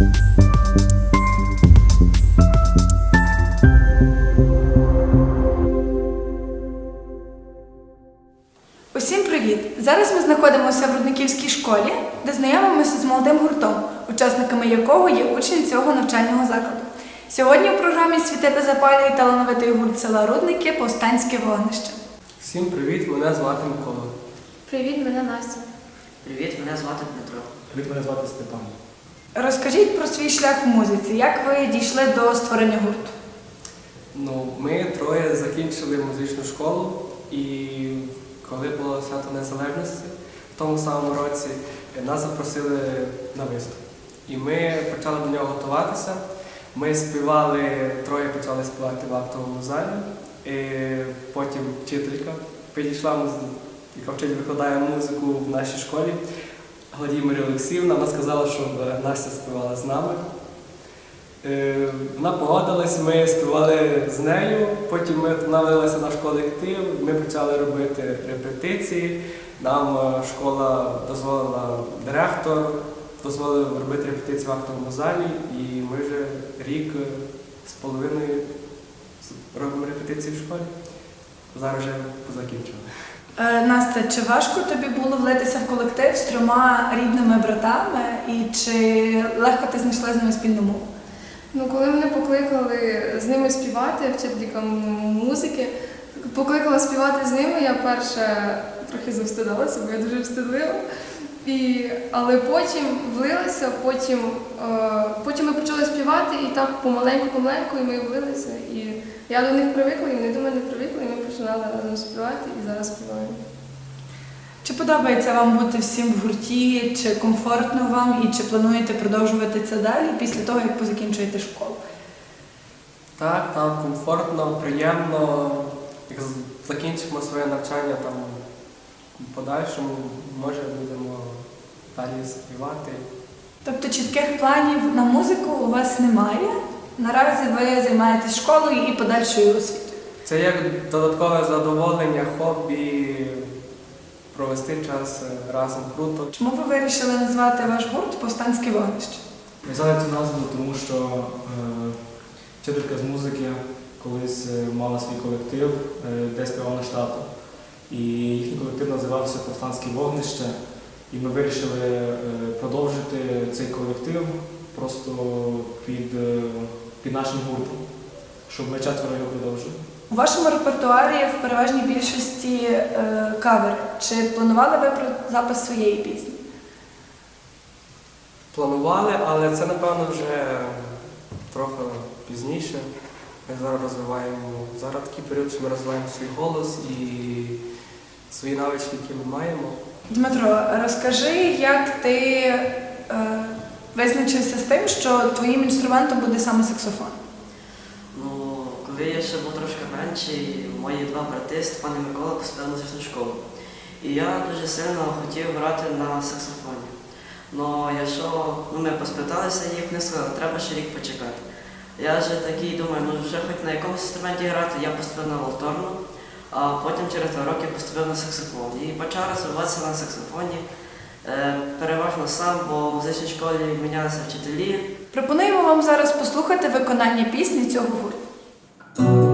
Усім привіт! Зараз ми знаходимося в Рудниківській школі, де знайомимося з молодим гуртом, учасниками якого є учні цього навчального закладу. Сьогодні у програмі Світити запалює талановитий гурт села Рудники Повстанське вогнище. Всім привіт, мене звати Микола. Привіт, мене Настя. Привіт, мене звати Дмитро. Привіт, мене звати Степан. Розкажіть про свій шлях в музиці, як ви дійшли до створення гурту? Ну, ми троє закінчили музичну школу, і коли було свято Незалежності, в тому самому році нас запросили на виступ. І ми почали до нього готуватися. Ми співали, троє почали співати в актовому залі. І потім вчителька підійшла, яка вчить викладає музику в нашій школі. Владимир Олексіївна, вона сказала, щоб е, Настя співала з нами. Е, Вона погодилась, ми співали з нею, потім ми навелися наш колектив, ми почали робити репетиції. Нам е, школа дозволила директор, дозволив робити репетиції в актовому залі, і ми вже рік з половиною робимо репетиції в школі. Зараз вже закінчили. Е, Настя, чи важко тобі було влитися в колектив з трьома рідними братами, і чи легко ти знайшла з ними спільну мову? Ну, коли мене покликали з ними співати, вчителька музики, покликала співати з ними, я перше трохи завстидалася, бо я дуже встидлива. І, але потім влилася, потім, е, потім ми почали співати, і так помаленьку-помаленьку і ми влилися. І я до них привикла, і вони до мене привикли, починали разом співати, і зараз співаємо. Чи подобається вам бути всім в гурті, чи комфортно вам, і чи плануєте продовжувати це далі після того, як позакінчуєте школу? Так, там комфортно, приємно. Як закінчимо своє навчання там в подальшому, може будемо далі співати. Тобто чітких планів на музику у вас немає. Наразі ви займаєтесь школою і подальшою освітою. Це як додаткове задоволення, хобі, провести час е, разом круто. Чому ви вирішили назвати ваш гурт Повстанське вогнище? Ми взяли цю назву, тому що е, вчителька з музики колись е, мала свій колектив, е, де співав на штату. І їхній колектив називався Повстанське вогнище. І ми вирішили е, продовжити цей колектив просто під, е, під нашим гуртом, щоб ми четверо його продовжили. У вашому репертуарі в переважній більшості е, кавери. Чи планували ви про запис своєї пісні? Планували, але це напевно вже трохи пізніше. Ми зараз розвиваємо зараз такий період, що ми розвиваємо свій голос і свої навички, які ми маємо. Дмитро, розкажи, як ти е, визначився з тим, що твоїм інструментом буде саме саксофон? Я ще був трошки менший, мої два брати Степан і Микола поступили в музичну школу. І я дуже сильно хотів грати на саксофоні. Ну, якщо ну, ми поспиталися їх, вони сказали, треба ще рік почекати. Я вже такий думаю, ну вже хоч на якомусь інструменті грати, я поступив на валторну, а потім через два роки поступив на саксофон. І почав розвиватися на саксофоні. Е, переважно сам, бо в музичній школі мінялися вчителі. Пропонуємо вам зараз послухати виконання пісні цього гурту. Thank you.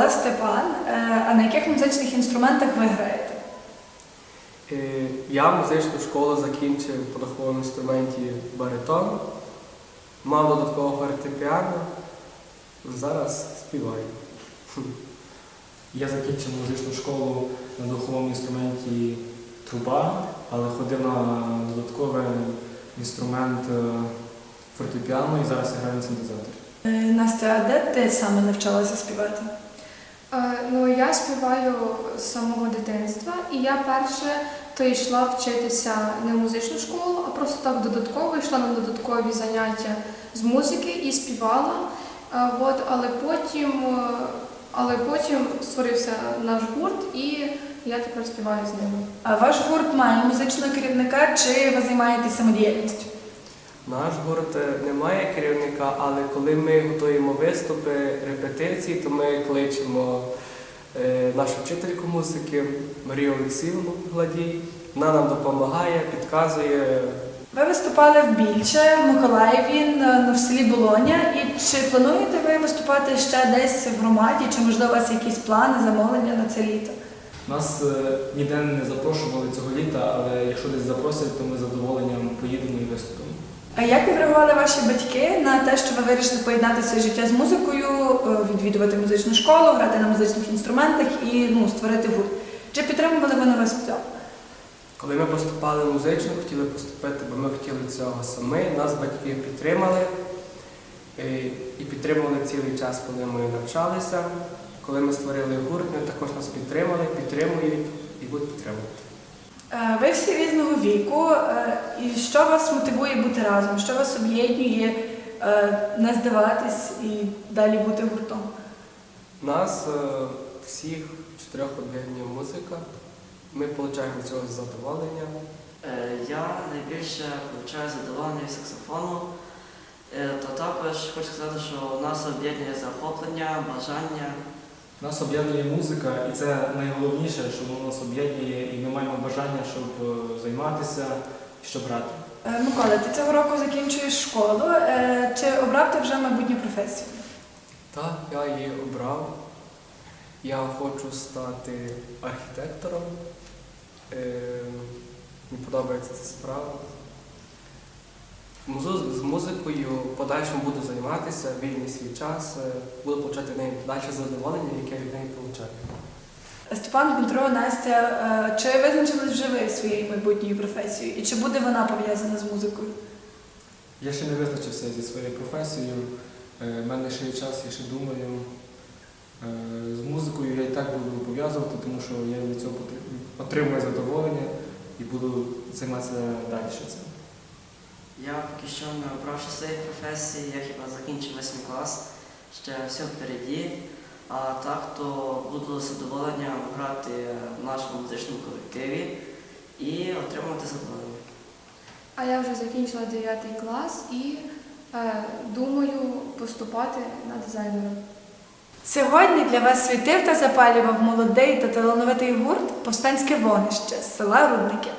Микола, Степан. Е, А на яких музичних інструментах ви граєте? Е, Я музичну школу закінчив по духовому інструменті баритон, мав додатково фортепіано, зараз співаю. Я закінчив музичну школу на духовому інструменті труба, але ходив на додатковий інструмент е, фортепіано і зараз я граю на синтезаторі. Е, Настя, а де ти саме навчалася співати? Е, Ну, я співаю з самого дитинства, і я перше то йшла вчитися не в музичну школу, а просто так додатково йшла на додаткові заняття з музики і співала. Е, От, але потім, е, але потім створився наш гурт, і я тепер співаю з ними. А ваш гурт має музичного керівника чи ви займаєтеся самодіяльністю? Наш гурт не має керівника, але коли ми готуємо виступи, репетиції, то ми кличемо нашу вчительку музики Марію Олексіївну Гладій. Вона нам допомагає, підказує. Ви виступали в Більче, в Миколаєві, в селі Болоня. І чи плануєте ви виступати ще десь в громаді, чи можливо у вас якісь плани, замовлення на це літо? Нас е, ніде не запрошували цього літа, але якщо десь запросять, то ми з задоволенням поїдемо і виступимо. А як відреагували ваші батьки на те, що ви вирішили поєднати своє життя з музикою, е, відвідувати музичну школу, грати на музичних інструментах і ну, створити гурт? Чи підтримували вони вас в цьому? Коли ми поступали в музичну, хотіли поступити, бо ми хотіли цього самі. Нас батьки підтримали е, і підтримували цілий час, коли ми навчалися. Коли ми створили гурт, вони також нас підтримали, підтримують і будуть підтримувати. Е, Ви всі різного віку. е, І що вас мотивує бути разом? Що вас об'єднує е, не здаватись і далі бути гуртом? Нас всіх чотирьох об'єднує музика. Ми отримуємо цього задоволення. Я найбільше получаю задоволення від саксофону. То також хочу сказати, що у нас об'єднує захоплення, бажання. Нас об'єднує музика, і це найголовніше, що воно нас об'єднує, і ми маємо бажання, щоб е, займатися і щоб грати. Е, Микола, ти цього року закінчуєш школу. Е, Чи обрав ти вже майбутню професію? Так, я її обрав. Я хочу стати архітектором. Мені подобається ця справа. З музикою в подальшому буду займатися, вільний свій час, е, буду отримати від неї далі задоволення, яке від неї отримую. Степан, Дмитро, Настя, е, чи визначились вже ви своєю майбутньою професією? І чи буде вона пов'язана з музикою? Я ще не визначився зі своєю професією. Е, в мене ще є час, я ще думаю. Е, з музикою я і так буду пов'язувати, тому що я від цього отримую задоволення і буду займатися далі цим. Я поки що не обравши своєї професії, я хіба закінчив 8 клас, ще все впереді. А так то буду з задоволенням грати в нашому музичному колективі і отримувати задоволення. А я вже закінчила 9 клас і е, думаю поступати на дизайнера. Сьогодні для вас світив та запалював молодий та талановитий гурт Повстанське вогнище з села Рудники.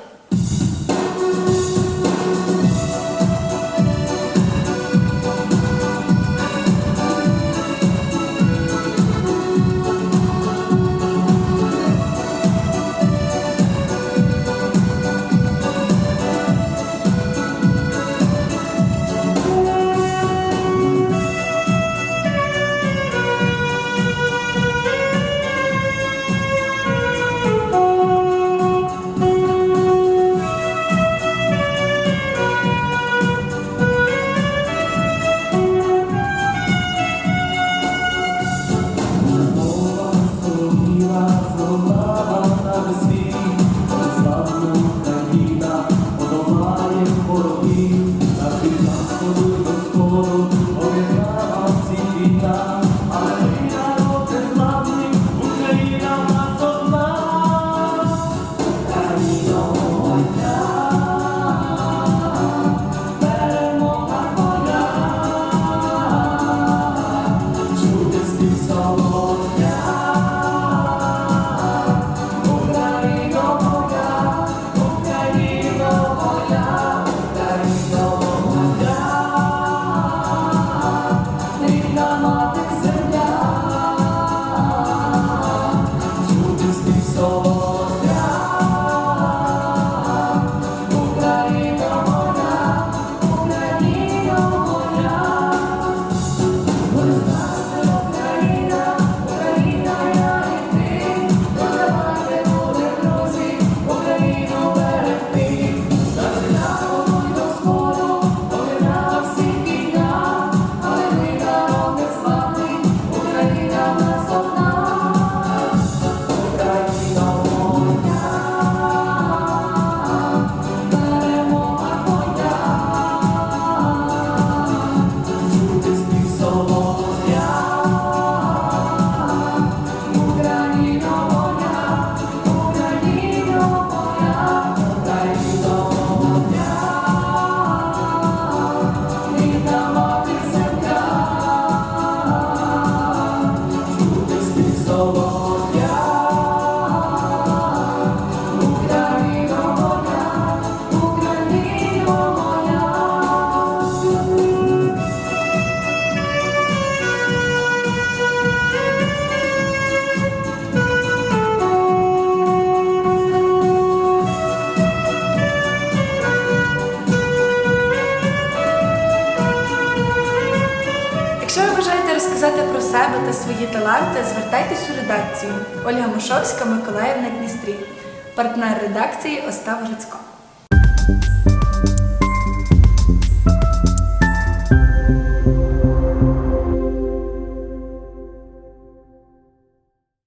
Себе свої таланти, звертайтесь у редакцію. Ольга Мушовська, Миколаївна Дністрі. Партнер редакції Остап Грицько.